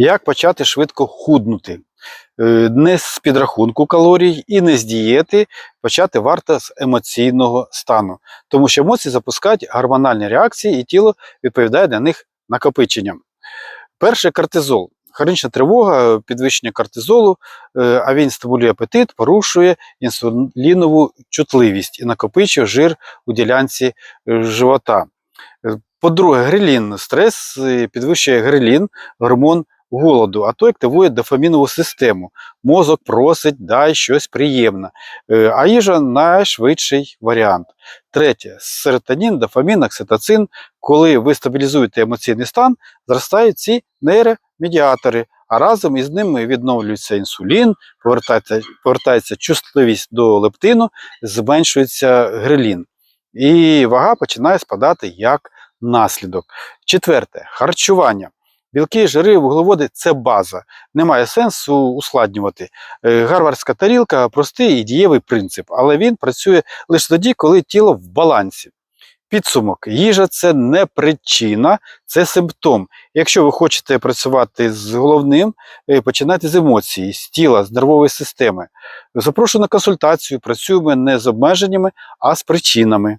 Як почати швидко худнути? Е, Не з підрахунку калорій і не з дієти. Почати варто з емоційного стану, тому що емоції запускають гормональні реакції, і тіло відповідає на них накопиченням. Перше кортизол. Хронічна тривога, підвищення кортизолу, е, а він стимулює апетит, порушує інсулінову чутливість і накопичує жир у ділянці е, живота. По-друге, грелін. Стрес підвищує грелін, гормон голоду, а той активує дофамінову систему. Мозок просить, дай щось приємне. Е, А їжа найшвидший варіант. Третє серотонін, дофамін, окситоцин. Коли ви стабілізуєте емоційний стан, зростають ці нейромедіатори, а разом із ними відновлюється інсулін, повертається, повертається чутливість до лептину, зменшується грелін. І вага починає спадати як наслідок. Четверте харчування. Білки, жири, вуглеводи це база. Немає сенсу ускладнювати. Е, Гарвардська тарілка простий і дієвий принцип, але він працює лише тоді, коли тіло в балансі. Підсумок: їжа це не причина, це симптом. Якщо ви хочете працювати з головним, е, починайте з емоцій, з тіла, з нервової системи. Запрошую на консультацію, працюємо не з обмеженнями, а з причинами.